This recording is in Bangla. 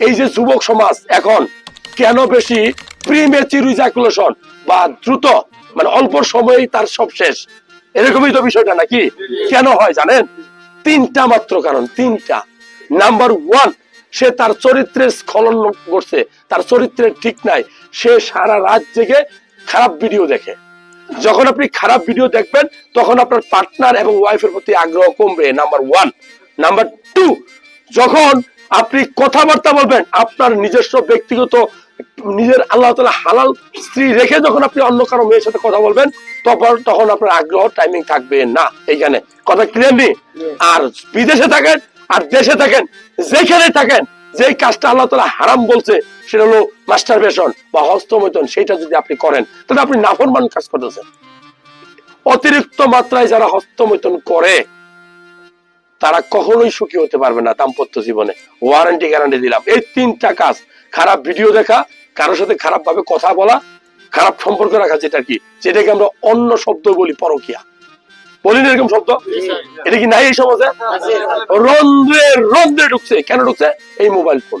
এই যে যুবক সমাজ এখন কেন বেশি প্রিমেচিউর ইজাকুলেশন বা দ্রুত মানে অল্প সময়েই তার সব শেষ? এরকমই তো বিষয়টা নাকি? কেন হয় জানেন? তিনটা মাত্র কারণ, তিনটা। নাম্বার ওয়ান সে তার চরিত্রের স্খলন করছে, তার চরিত্রের ঠিক নাই। সে সারা রাত জেগে খারাপ ভিডিও দেখে। যখন আপনি খারাপ ভিডিও দেখবেন, তখন আপনার পার্টনার এবং ওয়াইফের প্রতি আগ্রহ কমবে নাম্বার ওয়ান নাম্বার টু যখন আপনি কথাবার্তা বলবেন আপনার নিজস্ব ব্যক্তিগত নিজের আল্লাহ তালা হালাল স্ত্রী রেখে যখন আপনি অন্য কারও মেয়ের সাথে কথা বলবেন তখন তখন আপনার আগ্রহ টাইমিং থাকবে না। এইখানে কথা ক্লিয়ার নেই আর বিদেশে থাকেন আর দেশে থাকেন যেখানে থাকেন যে কাজটা আল্লাহ তালা হারাম বলছে সেটা হলো মাস্টার বেশন বা হস্তমৈতন সেটা যদি আপনি করেন তাহলে আপনি নাফরমান কাজ করতেছেন। অতিরিক্ত মাত্রায় যারা হস্তমৈতন করে তারা কখনোই সুখী হতে পারবে না দাম্পত্য জীবনে। ওয়ারেন্টি গ্যারান্টি দিলাম। এই তিনটা কাজ খারাপ ভিডিও দেখা কারোর সাথে খারাপ ভাবে কথা বলা খারাপ সম্পর্ক রাখা যেটা কি যেটাকে আমরা অন্য শব্দ বলি পরকিয়া। বলি না এরকম শব্দ? এটা কি নাই এই সমাজে? রন্ধ্রে রন্ধ্রে ঢুকছে। কেন ঢুকছে? এই মোবাইল ফোন